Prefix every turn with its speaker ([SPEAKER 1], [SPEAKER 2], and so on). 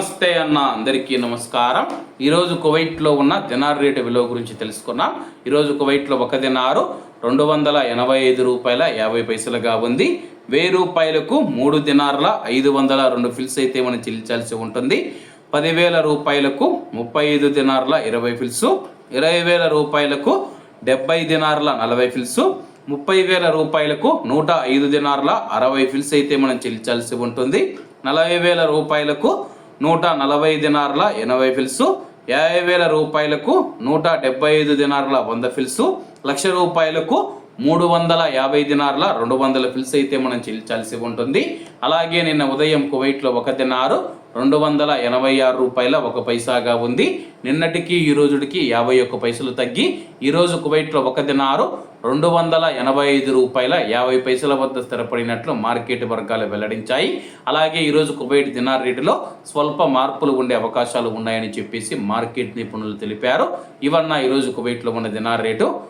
[SPEAKER 1] నమస్తే అన్న అందరికీ నమస్కారం. ఈరోజు కువైట్లో ఉన్న దినార్ రేటు విలువ గురించి తెలుసుకున్నాం. ఈరోజు కువైట్లో ఒక దినారు రెండు వందల ఎనభై ఐదు రూపాయల యాభై పైసలుగా ఉంది. వెయ్యి రూపాయలకు మూడు దినార్ల ఐదు వందల రెండు ఫిల్స్ అయితే మనం చెల్లించాల్సి ఉంటుంది. పదివేల రూపాయలకు ముప్పై ఐదు దినార్ల ఇరవై ఫిల్స్ ఇరవై వేల రూపాయలకు డెబ్బై దినార్ల నలభై ఫిల్స్ ముప్పై వేల రూపాయలకు నూట ఐదు దినార్ల అరవై ఫిల్స్ అయితే మనం చెల్లించాల్సి ఉంటుంది. నలభై వేల రూపాయలకు నూట నలభై దినార్ల ఎనభై ఫిల్సు యాభై వేల రూపాయలకు నూట డెబ్బై ఐదు దినార్ల వంద ఫిల్సు లక్ష రూపాయలకు మూడు వందల యాభై దినార్ల రెండు వందల ఫిల్స్ అయితే మనం చెల్లించాల్సి ఉంటుంది. అలాగే నిన్న ఉదయం కువైట్లో ఒక దినారు రెండు వందల ఎనభై ఆరు రూపాయల ఒక పైసాగా ఉంది. నిన్నటికి ఈ రోజుడికి యాభై ఒక్క పైసలు తగ్గి ఈరోజు కువైట్లో ఒక దినారు రెండు వందల ఎనభై ఐదు రూపాయల యాభై పైసల వద్ద స్థిరపడినట్లు మార్కెట్ వర్గాలు వెల్లడించాయి. అలాగే ఈరోజు కువైట్ దినార్ రేటులో స్వల్ప మార్పులు ఉండే అవకాశాలు ఉన్నాయని చెప్పేసి మార్కెట్ నిపుణులు తెలిపారు. ఇవన్న ఈరోజు కువైట్లో ఉన్న దినార్ రేటు